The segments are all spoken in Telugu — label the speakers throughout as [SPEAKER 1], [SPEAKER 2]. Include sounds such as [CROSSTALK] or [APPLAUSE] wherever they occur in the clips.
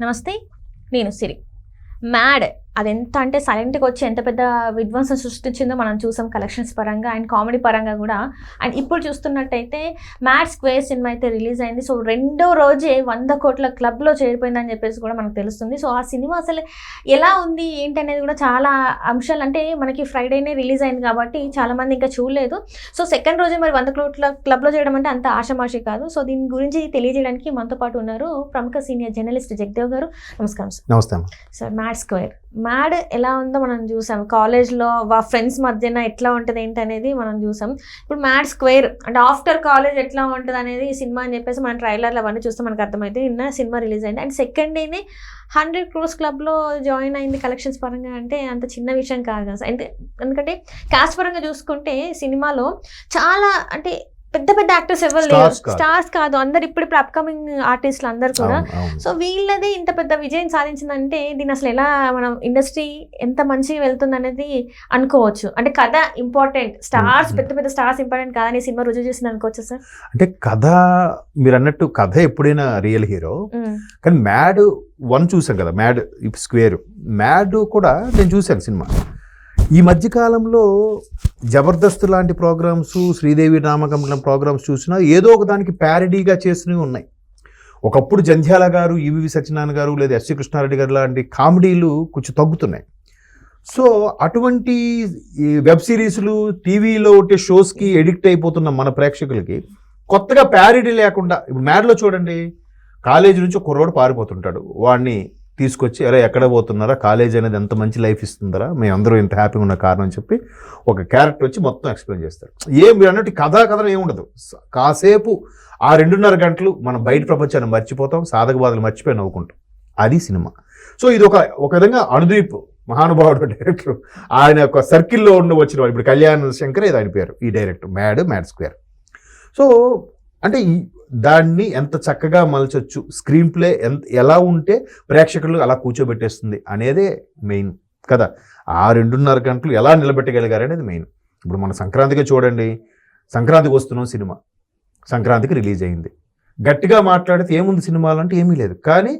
[SPEAKER 1] నమస్తే నేను సిరి. మ్యాడ్ అది ఎంత అంటే సైలెంట్గా వచ్చి ఎంత పెద్ద విధ్వంసం సృష్టించిందో మనం చూసాం కలెక్షన్స్ పరంగా అండ్ కామెడీ పరంగా కూడా. అండ్ ఇప్పుడు చూస్తున్నట్టయితే మ్యాడ్ స్క్వేర్ సినిమా అయితే రిలీజ్ అయింది. సో రెండో రోజే వంద కోట్ల క్లబ్లో చేరిపోయిందని చెప్పేసి కూడా మనకు తెలుస్తుంది. సో ఆ సినిమా అసలు ఎలా ఉంది ఏంటి అనేది కూడా చాలా అంశాలు అంటే మనకి ఫ్రైడేనే రిలీజ్ అయింది కాబట్టి చాలామంది ఇంకా చూడలేదు. సో సెకండ్ రోజే మరి వంద కోట్ల క్లబ్లో చేయడం అంటే అంత ఆషమాషి కాదు. సో దీని గురించి తెలియజేయడానికి మనతో పాటు ఉన్నారు ప్రముఖ సీనియర్ జర్నలిస్ట్ జగదేవ్ గారు. నమస్కారం సార్.
[SPEAKER 2] నమస్తే
[SPEAKER 1] సార్ మ్యాడ్ స్క్వేర్. మ్యాడ్ ఎలా ఉందో మనం చూసాం. కాలేజ్లో వా ఫ్రెండ్స్ మధ్యన ఎట్లా ఉంటుంది ఏంటి అనేది మనం చూసాం. ఇప్పుడు మ్యాడ్ స్క్వేర్ అంటే ఆఫ్టర్ కాలేజ్ ఎట్లా ఉంటుంది అనేది ఈ సినిమా అని చెప్పేసి మనం ట్రైలర్లు అవన్నీ చూస్తే మనకు అర్థమైతే నిన్న సినిమా రిలీజ్ అయింది. అండ్ సెకండ్ డేనే హండ్రెడ్ క్రోర్స్ క్లబ్లో జాయిన్ అయింది కలెక్షన్స్ పరంగా అంటే అంత చిన్న విషయం కాదు కదా. అంటే ఎందుకంటే కాస్ట్ పరంగా చూసుకుంటే సినిమాలో చాలా అంటే పెద్ద పెద్ద యాక్టర్స్ ఎవరు లేరు. స్టార్స్ కాదు. అందరు ఇప్పుడు ఇప్పుడు అప్కమింగ్ ఆర్టిస్టులు అందరు కూడా. సో వీళ్ళది ఇంత పెద్ద విజయం సాధించిందంటే దీని అసలు ఎలా మనం ఇండస్ట్రీ ఎంత మంచిగా వెళ్తుంది అనేది అనుకోవచ్చు. అంటే కథ ఇంపార్టెంట్ స్టార్స్. పెద్ద పెద్ద స్టార్స్ ఇంపార్టెంట్ కాదని సినిమా రుజువు చేసింది అనుకోవచ్చు సార్?
[SPEAKER 2] అంటే కథ మీరు అన్నట్టు కథ ఎప్పుడైనా రియల్ హీరో కానీ మ్యాడ్ వన్ చూసాం కదా మ్యాడ్ స్క్వేర్. మ్యాడ్ కూడా నేను చూశాను సినిమా. ఈ మధ్యకాలంలో జబర్దస్త్ లాంటి ప్రోగ్రామ్స్ శ్రీదేవి నామకం ప్రోగ్రామ్స్ చూసినా ఏదో ఒక దానికి ప్యారడీగా చేసినవి ఉన్నాయి. ఒకప్పుడు జంధ్యాల గారు ఈవివి సత్యనారాయణ గారు లేదా ఎస్సీ కృష్ణారెడ్డి గారు లాంటి కామెడీలు కొంచెం తగ్గుతున్నాయి. సో అటువంటి ఈ వెబ్ సిరీస్లు టీవీలో ఉంటే షోస్కి ఎడిక్ట్ అయిపోతున్న మన ప్రేక్షకులకి కొత్తగా ప్యారిడీ లేకుండా ఇప్పుడు మ్యాడ్లో చూడండి కాలేజీ నుంచి కుర్రోడు పారిపోతుంటాడు. వాడిని తీసుకొచ్చి అరే ఎక్కడ పోతున్నారా? కాలేజ్ అనేది ఎంత మంచి లైఫ్ ఇస్తుందరా? మేమందరూ ఇంత హ్యాపీగా ఉన్న కారణం అని చెప్పి ఒక క్యారెక్టర్ వచ్చి మొత్తం ఎక్స్ప్లెయిన్ చేస్తారు ఏం మీరు అన్నట్టు కథా కథనం ఏముండదు కాసేపు ఆ రెండున్నర గంటలు మనం బయట ప్రపంచాన్ని మర్చిపోతాం సాధక బాధలు మర్చిపోయి నవ్వుకుంటాం. అది సినిమా. సో ఇది ఒక ఒక విధంగా అనుదీప్ మహానుభావుడు డైరెక్టర్ ఆయన యొక్క సర్కిల్లో ఉండి వచ్చిన ఇప్పుడు కళ్యాణ్ శంకర్ ఇది ఆయన పేరు. ఈ director mad mad square. So అంటే దాన్ని ఎంత చక్కగా మలచొచ్చు స్క్రీన్ ప్లే ఎంత ఎలా ఉంటే ప్రేక్షకులు అలా కూర్చోబెట్టేస్తుంది అనేదే మెయిన్ కదా. ఆ రెండున్నర గంటలు ఎలా నిలబెట్టగలిగారు అనేది మెయిన్ ఇప్పుడు మన సంక్రాంతిగా చూడండి సంక్రాంతికి వస్తున్నాం సినిమా. సంక్రాంతికి రిలీజ్ అయింది. గట్టిగా మాట్లాడితే ఏముంది సినిమాలు అంటే ఏమీ లేదు. కానీ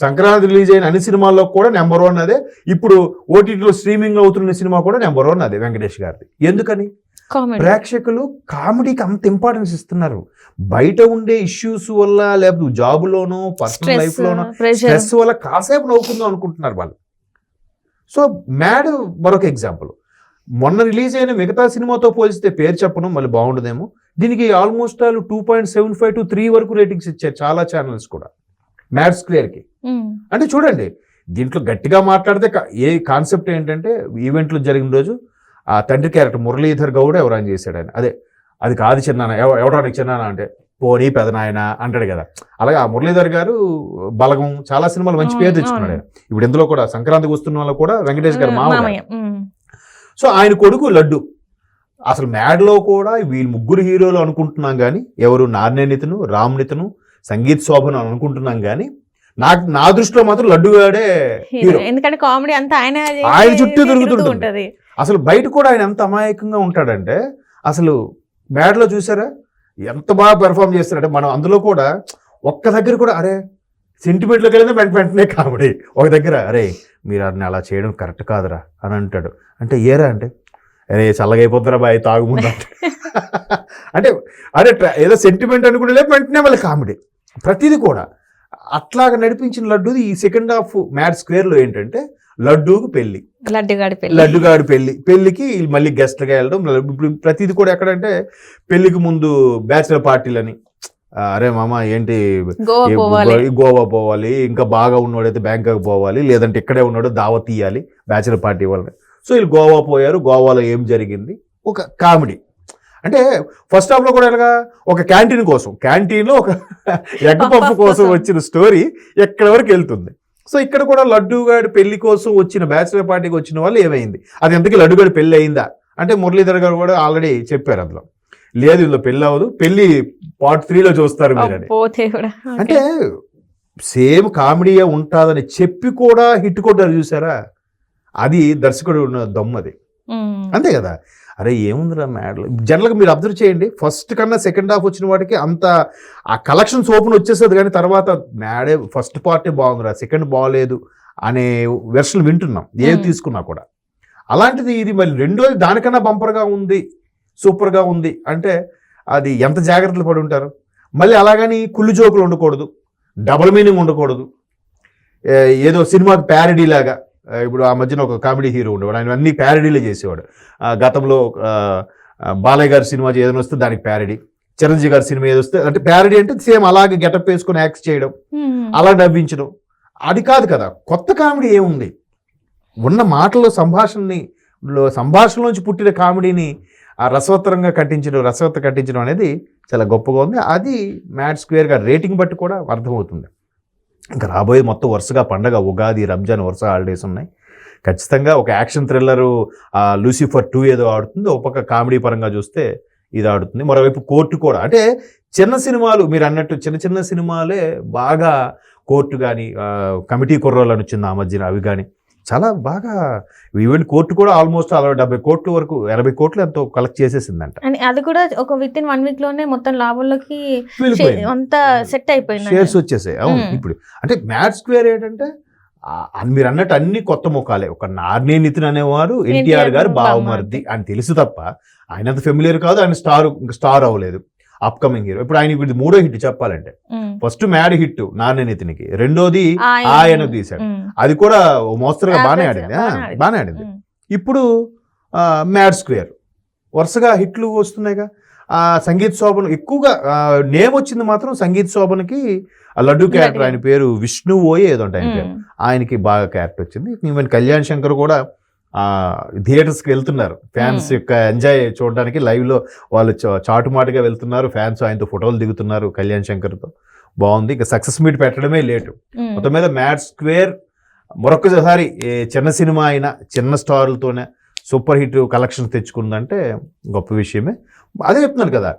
[SPEAKER 2] సంక్రాంతి రిలీజ్ అయిన అన్ని సినిమాల్లో కూడా నెంబర్ వన్ అదే. ఇప్పుడు ఓటీటీలో స్ట్రీమింగ్ అవుతున్న సినిమా కూడా నెంబర్ వన్ అదే వెంకటేష్ గారిది. ఎందుకని? ప్రేక్షకులు కామెడీకి అంత ఇంపార్టెన్స్ ఇస్తున్నారు. బయట ఉండే ఇష్యూస్ వల్ల లేకపోతే జాబ్లోనో పర్సనల్ లైఫ్
[SPEAKER 1] స్ట్రెస్
[SPEAKER 2] లోనో స్ట్రెస్ వల్ల కాసేపు నవ్వుకుందాం అనుకుంటున్నారు వాళ్ళు. సో మ్యాడ్ మరొక ఎగ్జాంపుల్ మొన్న రిలీజ్ అయిన మిగతా సినిమాతో పోలిస్తే పేరు చెప్పడం మళ్ళీ బాగుండదేమో. దీనికి almost all two point seven five to three వరకు రేటింగ్స్ ఇచ్చారు చాలా ఛానల్స్ కూడా. మ్యాడ్ స్క్వేర్కి అంటే చూడండి దీంట్లో గట్టిగా మాట్లాడితే ఏ కాన్సెప్ట్ ఏంటంటే ఈవెంట్లు జరిగిన రోజు ఆ తండ్రి క్యారెక్టర్ మురళీధర్ గౌడ్ ఎవరైనా చేశాడు ఆయన. అదే అది కాదు చిన్నాన ఎవ- ఎవడానికి చిన్నాన అంటే పోనీ పెదనాయన అంటాడు కదా. అలాగే ఆ మురళీధర్ గారు బలగం చాలా సినిమాలు మంచి పేరు తెచ్చుకున్నాడు. ఆయన. ఇప్పుడు ఇందులో కూడా సంక్రాంతికి వస్తున్న వాళ్ళు కూడా వెంకటేష్ గారు మామ
[SPEAKER 1] మామయ్య.
[SPEAKER 2] సో ఆయన కొడుకు లడ్డు. అసలు మ్యాడ్లో కూడా వీళ్ళు ముగ్గురు హీరోలు అనుకుంటున్నాం కానీ ఎవరు? నార్నేనితను రామ్నితను సంగీత్ శోభను అని అనుకుంటున్నాం కానీ నాకు నా దృష్టిలో మాత్రం లడ్డు గాడే
[SPEAKER 1] ఎందుకంటే కామెడీ అంతా ఆయన
[SPEAKER 2] ఆయన చుట్టూ
[SPEAKER 1] తిరుగుతూ
[SPEAKER 2] తిరుగుతుంటుంది. అసలు బయట కూడా ఆయన ఎంత అమాయకంగా ఉంటాడంటే అసలు మ్యాడ్లో చూసారా? ఎంత బాగా పెర్ఫామ్ చేస్తారంటే మనం అందులో కూడా ఒక్క దగ్గర కూడా అరే సెంటిమెంట్లోకి వెళ్ళినా వెంట వెంటనే కామెడీ. ఒక దగ్గర అరే మీరు అన్ని అలా చేయడం కరెక్ట్ కాదురా అని అంటాడు. అంటే ఏరా అంటే అరే చల్లగైపోతారా బాయ్ తాగుముందా [LAUGHS] అంటే. అరే ఏదో సెంటిమెంట్ అనుకునే వెంటనే వాళ్ళ కామెడీ. ప్రతిదీ కూడా. అట్లాగా నడిపించిన లడ్డూది ఈ సెకండ్ హాఫ్ మ్యాడ్ స్క్వేర్లో ఏంటంటే లడ్డూకి పెళ్ళి.
[SPEAKER 1] లడ్డుగాడి పెళ్ళి
[SPEAKER 2] లడ్డుగాడు పెళ్ళి పెళ్ళికి మళ్ళీ గెస్ట్లుగా వెళ్ళడం. ఇప్పుడు ప్రతిది కూడా ఎక్కడంటే పెళ్ళికి ముందు బ్యాచిలర్ పార్టీలని. అరే మామ ఏంటి?
[SPEAKER 1] గోవా పోవాలి.
[SPEAKER 2] ఇంకా బాగా ఉన్నవాడైతే బ్యాంకాక్ పోవాలి. లేదంటే ఇక్కడే ఉన్నాడు దావత్ తీయాలి బ్యాచిలర్ పార్టీ వాళ్ళని. సో వీళ్ళు గోవా పోయారు. గోవాలో ఏం జరిగింది? ఒక కామెడీ. అంటే ఫస్ట్ హాఫ్లో కూడా ఎలాగా? ఒక క్యాంటీన్ కోసం. క్యాంటీన్లో ఒక ఎగ్ పప్పు కోసం. వచ్చిన స్టోరీ ఎక్కడి వరకు వెళ్తుంది? సో ఇక్కడ కూడా లడ్డూగాడి పెళ్ళి కోసం వచ్చిన బ్యాచిలర్ పార్టీకి వచ్చిన వాళ్ళు ఏమైంది? అది ఎంతకీ లడ్డుగాడి పెళ్ళి అయిందా? అంటే మురళీధర్ గారు కూడా ఆల్రెడీ చెప్పారు అందులో. లేదు ఇందులో పెళ్ళి అవ్వదు. పెళ్ళి పార్ట్ త్రీలో చూస్తారు
[SPEAKER 1] కూడా
[SPEAKER 2] అంటే సేమ్ కామెడీయే ఉంటుందని చెప్పి కూడా హిట్ కొట్టారు చూసారా? అది దర్శకుడు ఉన్న దమ్ము అది. అంతే కదా? అరే ఏముందిరా మ్యాడ్ జనరల్గా మీరు అబ్జర్వ్ చేయండి. ఫస్ట్ కన్నా సెకండ్ హాఫ్ వచ్చిన వాటికి అంత ఆ కలెక్షన్స్ ఓపెన్ వచ్చేస్తుంది కానీ తర్వాత మ్యాడే ఫస్ట్ పార్టీ బాగుందిరా సెకండ్ బాగలేదు అనే వెర్షన్ వింటున్నాం. ఏది. తీసుకున్నా కూడా. అలాంటిది ఇది మళ్ళీ రెండోది దానికన్నా బంపర్గా ఉంది సూపర్గా ఉంది అంటే అది ఎంత జాగ్రత్తలు పడి ఉంటారు? మళ్ళీ అలాగని కుళ్ళు జోకులు ఉండకూడదు డబుల్ మీనింగ్ ఉండకూడదు. ఏదో సినిమాకి ప్యారడీ లాగా. ఇప్పుడు ఆ మధ్యన ఒక కామెడీ హీరో ఉండేవాడు. ఆయన అన్ని ప్యారడీలే చేసేవాడు. గతంలో బాలయ్య గారి సినిమా ఏదైనా వస్తే దానికి ప్యారడీ చిరంజీవి గారి సినిమా ఏదో వస్తే అంటే ప్యారడీ అంటే సేమ్ అలాగే గెటప్ వేసుకొని యాక్ట్ చేయడం అలా నవ్వించడం. అది కాదు కదా కొత్త కామెడీ ఏముంది? ఉన్న మాటల్లో సంభాషణని సంభాషణలోంచి పుట్టిన కామెడీని ఆ రసవత్తరంగా కట్టించడం రసవత్త కట్టించడం అనేది చాలా గొప్పగా ఉంది. అది మ్యాట్ స్క్వేర్గా రేటింగ్ బట్టి కూడా అర్థమవుతుంది. ఇంకా రాబోయే మొత్తం వరుసగా పండగ ఉగాది రంజాన్ వరుస హాలిడేస్ ఉన్నాయి. ఖచ్చితంగా ఒక యాక్షన్ థ్రిల్లరు లూసిఫర్ టూ ఏదో ఆడుతుంది. ఒక పక్క కామెడీ పరంగా చూస్తే ఇది ఆడుతుంది. మరోవైపు కోర్టు కూడా. అంటే చిన్న సినిమాలు మీరు అన్నట్టు చిన్న చిన్న సినిమాలే బాగా కోర్టు కానీ కమిటీ కుర్రోలు అని వచ్చింది ఆ మధ్యన అవి కానీ చాలా బాగా ఈవెన్ కోర్టు కూడా ఆల్మోస్ట్ అరవై డెబ్బై కోట్ల వరకు ఎనభై కోట్లు ఎంతో కలెక్ట్ చేసేసిందంట.
[SPEAKER 1] అని అది కూడా ఒక విత్ ఇన్ వన్ వీక్లోనే మొత్తం లాభంలోకి. అంతా సెట్ అయిపోయింది
[SPEAKER 2] షేర్స్ వచ్చేసాయి. అవును
[SPEAKER 1] మ్మ్.
[SPEAKER 2] ఇప్పుడు. అంటే మ్యాట్ స్క్వేర్ ఏంటంటే మీరు అన్నట్టు అన్ని కొత్త ముఖాలే. ఒక నార్నే నితిన్ అనేవారు ఎన్టీఆర్ గారు బావమర్ది. అని తెలుసు తప్ప ఆయన అంత ఫెమిలియర్ కాదు ఆయన స్టార్ స్టార్ అవ్వలేదు. అప్కమింగ్ హీరో ఇప్పుడు ఆయన ఇప్పుడు మూడో హిట్ చెప్పాలంటే.
[SPEAKER 1] Um.
[SPEAKER 2] First mad hit Narne నితిన్కి రెండోది
[SPEAKER 1] ఆయన-
[SPEAKER 2] తీశాడు. అది కూడా మోస్తరుగా బాగానే ఆడింది.
[SPEAKER 1] బాగానే ఆడింది.
[SPEAKER 2] ఇప్పుడు మ్యాడ్ స్క్వేర్. వరుసగా హిట్లు వస్తున్నాయిగా. ఆ సంగీత్ శోభన్ ఎక్కువగా నేమ్ వచ్చింది మాత్రం సంగీత్ శోభన్కి ఆ లడ్డు క్యారెక్టర్ ఆయన పేరు విష్ణు ఓయే ఏదో ఆయన పేరు. ఆయనకి బాగా క్యారెక్టర్ వచ్చింది. ఈవెన్ కళ్యాణ్ శంకర్ కూడా ఆ థియేటర్స్కి వెళ్తున్నారు. ఫ్యాన్స్. యొక్క ఎంజాయ్ చూడడానికి లైవ్లో వాళ్ళు చా- చాటుమాటుగా వెళ్తున్నారు. ఫ్యాన్స్ ఆయనతో ఫోటోలు దిగుతున్నారు కళ్యాణ్ శంకర్తో. బాగుంది ఇక సక్సెస్ మీట్ పెట్టడమే లేటు. మొత్తం మీద మ్యాట్ స్క్వేర్ మరొకసారి చిన్న సినిమా అయినా చిన్న స్టార్లతోనే సూపర్ హిట్ కలెక్షన్ తెచ్చుకుందంటే గొప్ప విషయమే అదే చెప్తున్నాను కదా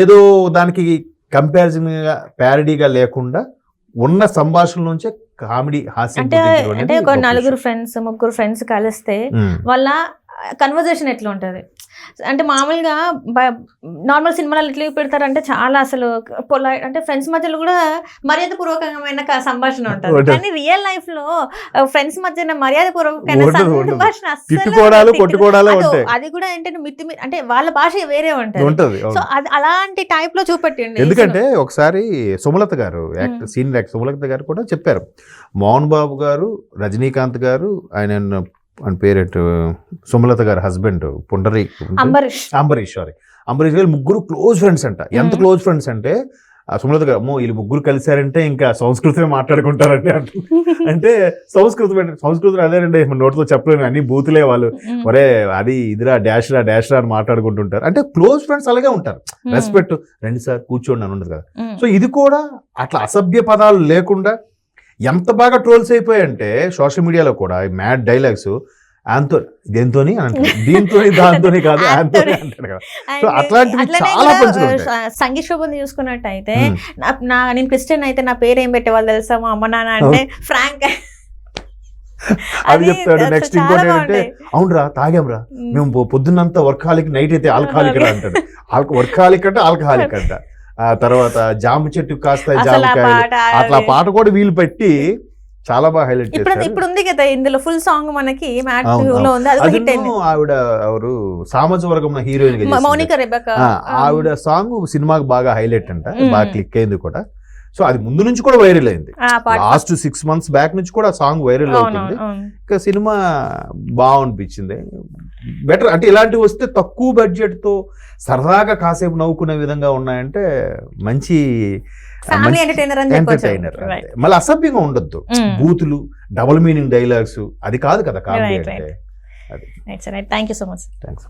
[SPEAKER 2] ఏదో దానికి కంపారిజన్గా ప్యారడీగా లేకుండా ఉన్న సంభాషణ నుంచే కామెడీ హాస్యం
[SPEAKER 1] అంటే ఒక నలుగురు. ఫ్రెండ్స్ ముగ్గురు ఫ్రెండ్స్ కలిస్తే. వాళ్ళ కన్వర్జేషన్ ఎట్లా ఉంటుంది అంటే మామూలుగా నార్మల్ సినిమాలు ఎట్లా పెడతారంటే చాలా అసలు పొలై అంటే ఫ్రెండ్స్ మధ్యలో కూడా మర్యాద పూర్వకమైన సంభాషణ ఉంటుంది. కానీ రియల్ లైఫ్లో ఫ్రెండ్స్ మధ్యన మర్యాద పూర్వకమైన. సంభాషణ అదో, కూడా ఏంటంటే మిత్తి అంటే వాళ్ళ భాష వేరే ఉంటుంది. సో. అది అలాంటి టైప్లో చూపెట్టండి
[SPEAKER 2] ఎందుకంటే ఒకసారి సుమలత గారు సీనియర్ యాక్టర్ సుమలత గారు కూడా చెప్పారు. మోహన్ బాబు గారు రజనీకాంత్ గారు ఆయన ఆయన పేరెట్ సుమలత గారు హస్బెండ్ పుండరి
[SPEAKER 1] అంబరీష్
[SPEAKER 2] అంబరీష్ సారీ అంబరీష్ గారు ముగ్గురు క్లోజ్ ఫ్రెండ్స్ అంట ఎంత. క్లోజ్ ఫ్రెండ్స్ అంటే సుమలత గారు అమ్మో వీళ్ళు ముగ్గురు కలిశారంటే ఇంకా సంస్కృతమే మాట్లాడుకుంటారంటే అంట. [LAUGHS] అంటే సంస్కృతం అంటే సంస్కృతం అదేనండి నోటితో చెప్పలేను అన్ని బూతులే వాళ్ళు. ఒరే అది ఇదిరా డాష్ రా డాష్ రా అని మాట్లాడుకుంటుంటారు అంటే క్లోజ్ ఫ్రెండ్స్ అలాగే ఉంటారు. రెస్పెక్ట్ రండి సార్ కూర్చోండి అని ఉండదు కదా. సో ఇది కూడా అట్లా అసభ్య పదాలు లేకుండా ఎంత బాగా ట్రోల్స్ అయిపోయాయంటే సోషల్ మీడియాలో కూడా ఈ మ్యాడ్ డైలాగ్స్ ఆంతో దేంతోని అంటాడు. [LAUGHS] దీంతో దాంతోని కాదు ఆంతోని అంటాడు కదా.
[SPEAKER 1] And
[SPEAKER 2] సో అట్లాంటివి చాలా.
[SPEAKER 1] స- సంగీత్ శోభన్ చూసుకున్నట్టయితే
[SPEAKER 2] ఉమ్.
[SPEAKER 1] నా- నేను క్రిస్టియన్ అయితే నా పేరు ఏం పెట్టేవాళ్ళు తెలుసా? మా అమ్మ నాన్న అంటే ఫ్రాంక్ [LAUGHS]
[SPEAKER 2] అది చెప్తాడు నెక్స్ట్ ఇంకోటి ఏంటంటే అవునరా తాగాంరా.
[SPEAKER 1] Hmm.
[SPEAKER 2] మేము పొద్దున్నంత వర్కాలిక్ నైట్ అయితే ఆల్కహాలిక్ అంటాడు. వర్కాలిక్ అంటే ఆల్కహాలిక్ అంట. ఆ తర్వాత జామ చెట్టు కాస్త జామకాయలు అట్లా. పాట కూడా వీలు పెట్టి చాలా బాగా హైలైట్ చేశారు.
[SPEAKER 1] ఇప్పుడు ఉంది కదా ఇందులో ఫుల్ సాంగ్ మనకి
[SPEAKER 2] ఆవిడ ఎవరు? సామాజ వర్గం హీరోయిన్
[SPEAKER 1] మౌనిక రెబక.
[SPEAKER 2] ఆవిడ సాంగ్ సినిమాకి బాగా హైలైట్ అంట. బాగా క్లిక్ అయింది కూడా. సో అది ముందు నుంచి కూడా వైరల్ అయింది. లాస్ట్ సిక్స్ మంత్స్ బ్యాక్ నుంచి కూడా సాంగ్ వైరల్ అవుతుంది. ఇంకా సినిమా బాగనిపించింది. బెటర్. అంటే ఇలాంటివి వస్తే తక్కువ బడ్జెట్తో సరదాగా కాసేపు నవ్వుకునే విధంగా ఉన్నాయంటే మంచి
[SPEAKER 1] ఎంటర్టైనర్.
[SPEAKER 2] మళ్ళీ అసభ్యంగా ఉండొద్దు.
[SPEAKER 1] మ్మ్.
[SPEAKER 2] బూతులు డబుల్ మీనింగ్ డైలాగ్స్ అది కాదు కదా కామెడీ అంటే.
[SPEAKER 1] Thank you so much
[SPEAKER 2] thanks